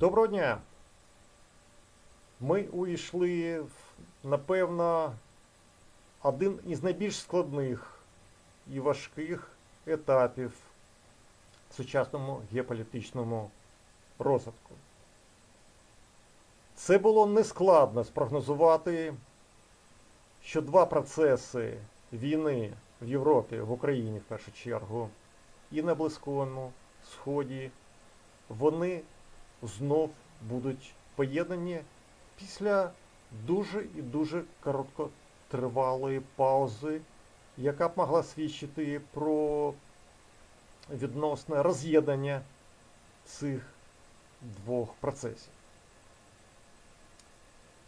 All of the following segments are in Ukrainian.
Доброго дня. Ми увійшли в, напевно, один із найбільш складних і важких етапів в сучасному геополітичному розвитку. Це було нескладно спрогнозувати, що два процеси війни в Європі, в Україні в першу чергу, і на Близькому Сході, вони знов будуть поєднані після дуже і дуже короткотривалої паузи, яка б могла свідчити про відносне роз'єднання цих двох процесів.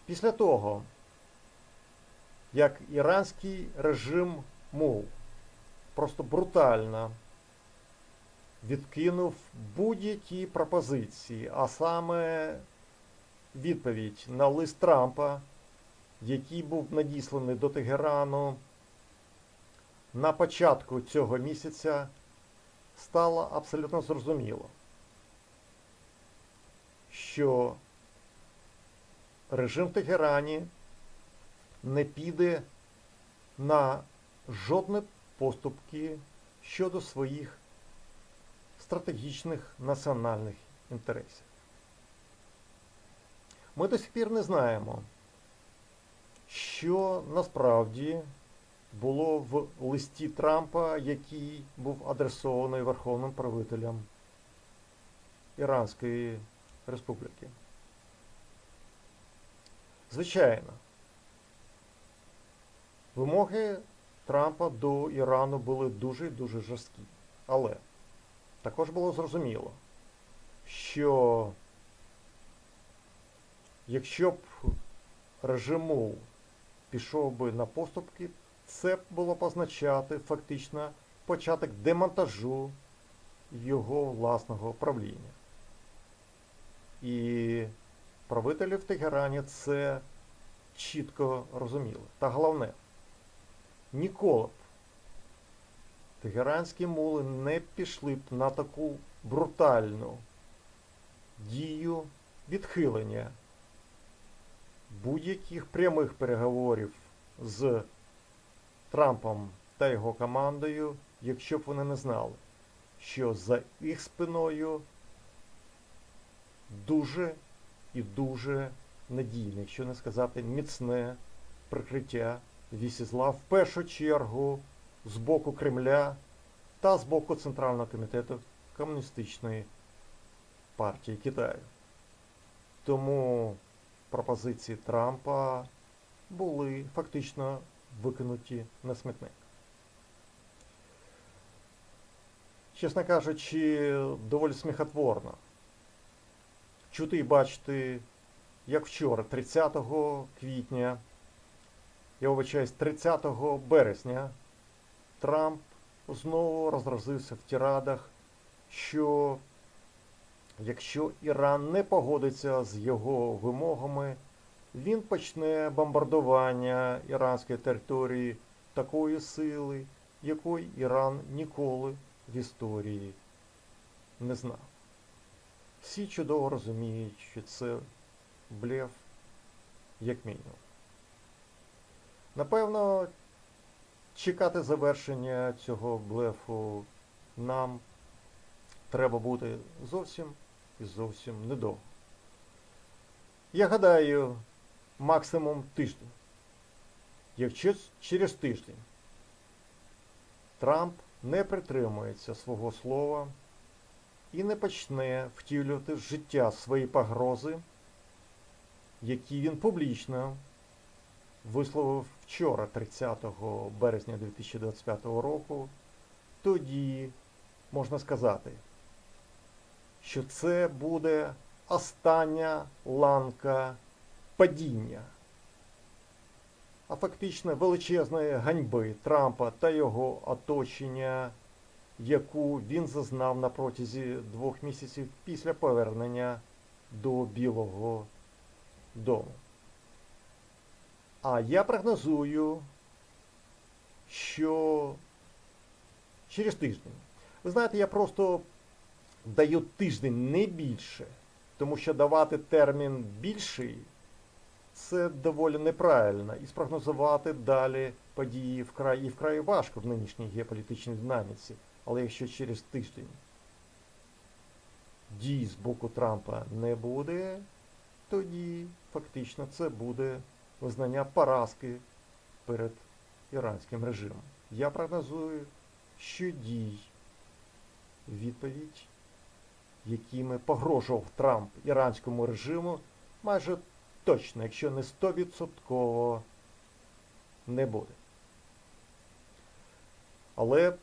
Після того, як іранський режим МОУ просто брутально відкинув будь-які пропозиції, а саме відповідь на лист Трампа, який був надісланий до Тегерану на початку цього місяця, стало абсолютно зрозуміло, що режим Тегерані не піде на жодні поступки щодо своїх стратегічних національних інтересів. Ми до сих пір не знаємо, що насправді було в листі Трампа, який був адресований Верховним правителям Іранської Республіки. Звичайно, вимоги Трампа до Ірану були дуже дуже жорсткі. Але також було зрозуміло, що якщо б режиму пішов би на поступки, це б було б означати фактично початок демонтажу його власного правління. І правителі в Тегерані це чітко розуміли. Та головне, ніколи б тегеранські мули не пішли б на таку брутальну дію відхилення будь-яких прямих переговорів з Трампом та його командою, якщо б вони не знали, що за їх спиною дуже і дуже надійне, якщо не сказати міцне прикриття вісі зла в першу чергу з боку Кремля та з боку Центрального комітету Комуністичної партії Китаю. Тому пропозиції Трампа були фактично викинуті на смітник. Чесно кажучи, доволі сміхотворно чути і бачити, як вчора, 30 квітня, я вибачаюсь, 30 березня, Трамп знову розразився в тирадах, що якщо Іран не погодиться з його вимогами, він почне бомбардування іранської території такої сили, якої Іран ніколи в історії не знав. Всі чудово розуміють, що це блеф, як мінімум. Напевно, чекати завершення цього блефу нам треба буде зовсім і зовсім недовго. Я гадаю, максимум тиждень. Якщо через тиждень Трамп не притримується свого слова і не почне втілювати в життя свої погрози, які він публічно висловив вчора, 30 березня 2025 року, тоді можна сказати, що це буде остання ланка падіння, а фактично величезної ганьби Трампа та його оточення, яку він зазнав на протязі двох місяців після повернення до Білого Дому. А я прогнозую, що через тиждень. Ви знаєте, я просто даю тиждень не більше, Тому що давати термін більший це доволі неправильно. І спрогнозувати далі події вкрай і вкрай важко в нинішній геополітичній динаміці. Але якщо через тиждень дій з боку Трампа не буде, тоді фактично це буде визнання поразки перед іранським режимом. Я прогнозую, що дій відповідь, якими погрожував Трамп іранському режиму, майже точно, якщо не 100% не буде. Але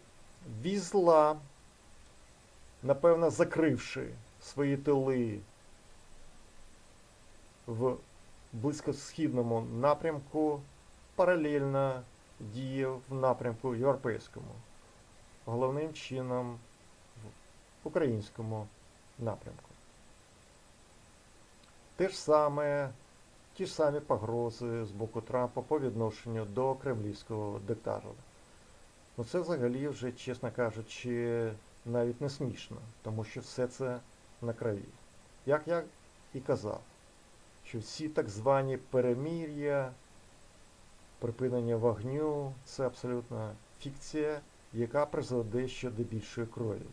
візла, напевно, закривши свої тили в близькосхідному напрямку, паралельно діє в напрямку європейському, головним чином в українському напрямку. Те ж саме, ті ж самі погрози з боку Трампа по відношенню до кремлівського диктатора. Ну це взагалі вже, чесно кажучи, навіть не смішно, тому що все це на крові. Як я і казав, що всі так звані перемір'я, припинення вогню це абсолютно фікція, яка призведе ще до більшої крові.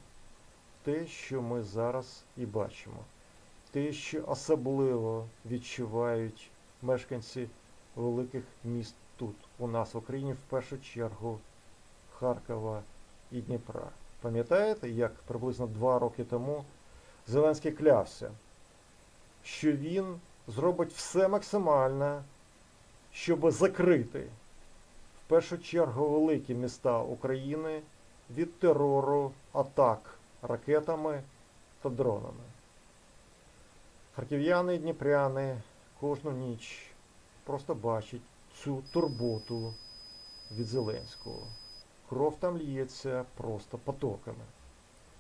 Те, що ми зараз і бачимо, те, що особливо відчувають мешканці великих міст тут, у нас в Україні, в першу чергу Харкова і Дніпра. Пам'ятаєте, як приблизно два роки тому Зеленський клявся, що він зробить все максимальне, щоб закрити в першу чергу великі міста України від терору атак ракетами та дронами. Харків'яни і дніпряни кожну ніч просто бачать цю турботу від Зеленського. Кров там лється просто потоками.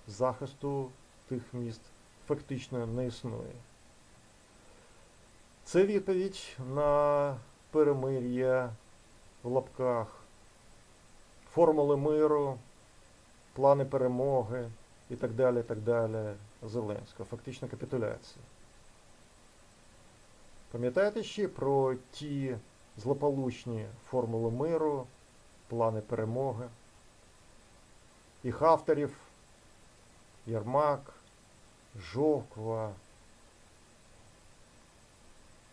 Захисту тих міст фактично не існує. Це відповідь на перемир'я в лапках, формули миру, плани перемоги і так далі, і так далі Зеленського. Фактично капітуляція. Пам'ятаєте ще про ті злополучні формули миру, плани перемоги? Їх авторів Єрмак, Жовква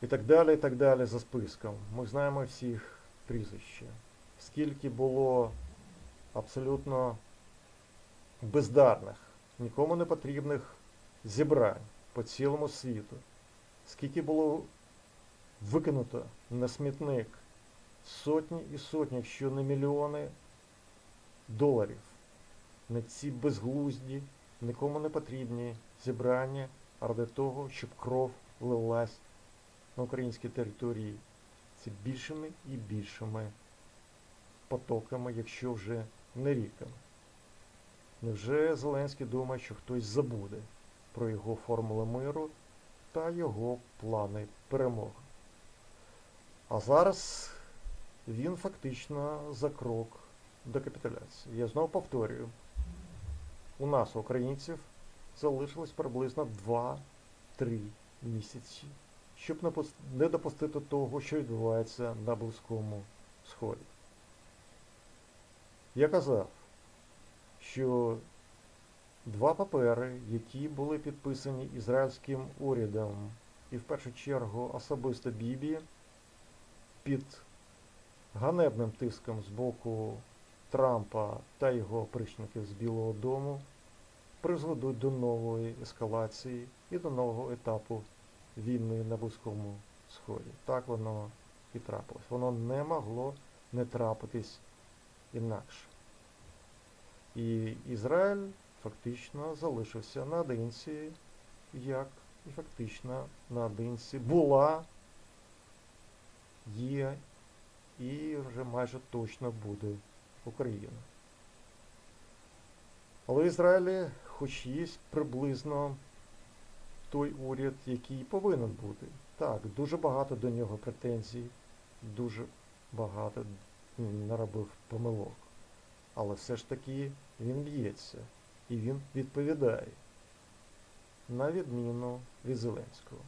і так далі, і так далі за списком. Ми знаємо всіх прізвища. Скільки було абсолютно бездарних, нікому не потрібних зібрань по цілому світу. Скільки було викинуто на смітник сотні і сотні, якщо не мільйони доларів на ці безглузді, нікому не потрібні зібрання ради того, щоб кров лилась на українській території. Це більшими і більшими потоками, якщо вже не ріками. Невже Зеленський думає, що хтось забуде про його формули миру та його плани перемоги? А зараз він фактично за крок до капітуляції. Я знову повторюю, у нас, українців, залишилось приблизно 2-3 місяці, щоб не допустити того, що відбувається на Близькому Сході. Я казав, що два папери, які були підписані ізраїльським урядом, і в першу чергу особисто Бібі, під ганебним тиском з боку Трампа та його причників з Білого Дому, призведуть до нової ескалації і до нового етапу війни на Близькому Сході. Так воно і трапилось. Воно не могло не трапитись інакше. І Ізраїль фактично залишився наодинці, як і фактично наодинці була, є і вже майже точно буде Україна. Але в Ізраїлі хоч є приблизно той уряд, який повинен бути. Так, дуже багато до нього претензій, дуже багато наробив помилок. Але все ж таки він б'ється і він відповідає. на відміну від Зеленського,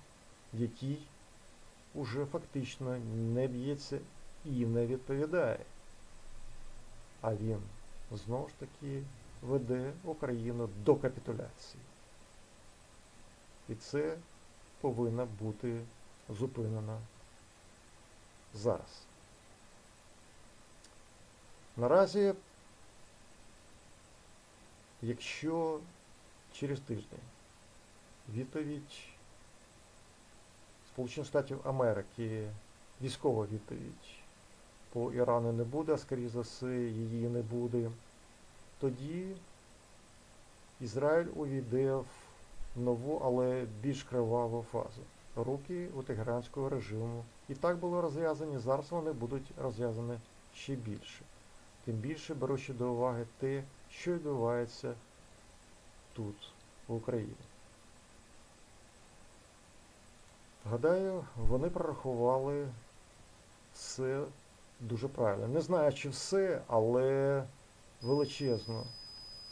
який уже фактично не б'ється і не відповідає. А він знову ж таки веде Україну до капітуляції. І це повинно бути зупинено зараз. Наразі, якщо через тиждень відповідь Сполучених Штатів Америки, військова відповідь по Ірану не буде, а скоріше за все її не буде, тоді Ізраїль увійде в нову, але більш криваву фазу. Руки у тегеранського режиму і так були розв'язані, зараз вони будуть розв'язані ще більше. Тим більше беручи до уваги те, що відбувається тут, в Україні. Гадаю, вони прорахували все дуже правильно. Не знаю, чи все, але величезну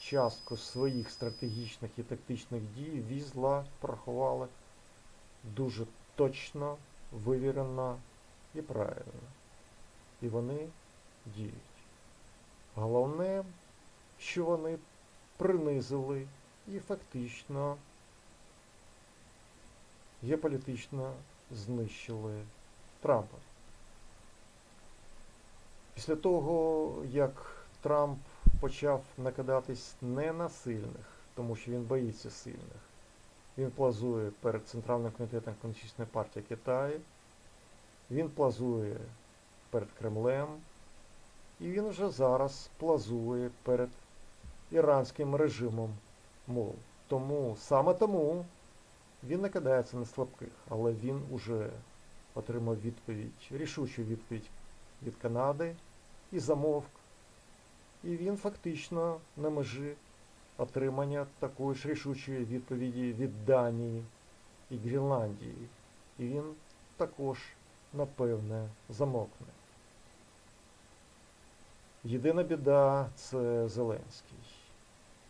частку своїх стратегічних і тактичних дій візла прорахували дуже точно, вивірено і правильно. І вони діють. Головне, що вони принизили і фактично геополітично знищили Трампа. Після того, як Трамп почав накидатись не на сильних, тому що він боїться сильних, він плазує перед Центральним комітетом Комуністичної партії Китаю, він плазує перед Кремлем, і він вже зараз плазує перед іранським режимом мов. Тому саме тому він накидається на слабких, але він уже отримав відповідь, рішучу відповідь від Канади і замовк. І він фактично на межі отримання такої ж рішучої відповіді від Данії і Гренландії. І він також, напевне, замовкне. Єдина біда це Зеленський.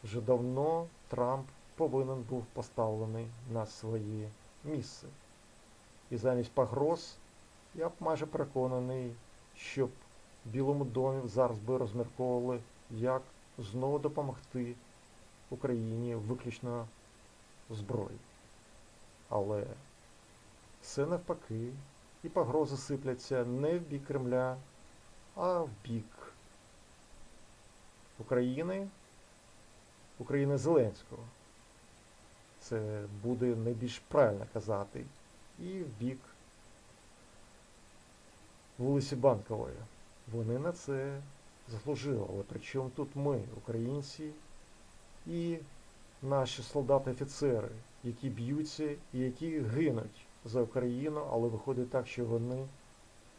Вже давно Трамп повинен був поставлений на своє місце. І замість погроз я б майже переконаний, щоб в Білому домі зараз би розмірковували, як знову допомогти Україні виключно зброї. Але все навпаки, і погрози сипляться не в бік Кремля, а в бік України, України Зеленського. Це буде найбільш правильно казати. І в бік вулиці Банкової. Вони на це заслужили. Але причому тут ми, українці, і наші солдати-офіцери, які б'ються і які гинуть за Україну, але виходить так, що вони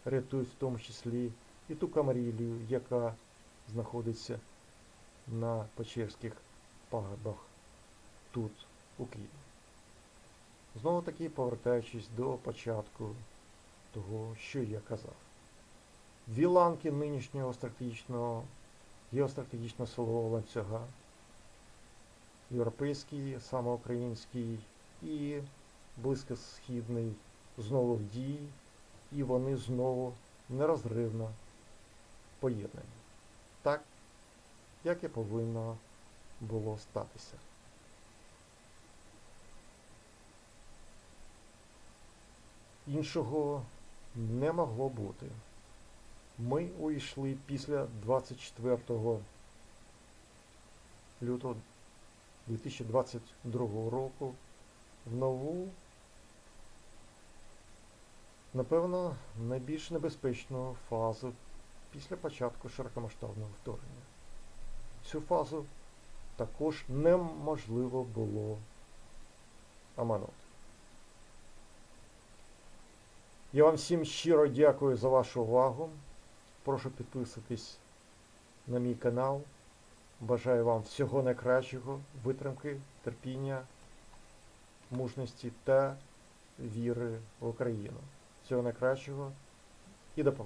рятують в тому числі і ту камарілію, яка знаходиться на Печерських пагорбах тут, у Києві. Знову таки повертаючись до початку того, що я казав. Дві ланки нинішнього стратегічного, геостратегічного силового ланцюга, європейський, саме український і близькосхідний знову в дії, і вони знову нерозривно поєднані. Так, як і повинно було статися. Іншого не могло бути. Ми увійшли після 24 лютого 2022 року в нову, напевно, найбільш небезпечну фазу після початку широкомасштабного вторгнення. Цю фазу також неможливо було оманути. Я вам всім щиро дякую за вашу увагу. Прошу підписатись на мій канал. Бажаю вам всього найкращого, витримки, терпіння, мужності та віри в Україну. Всього найкращого і до побачення.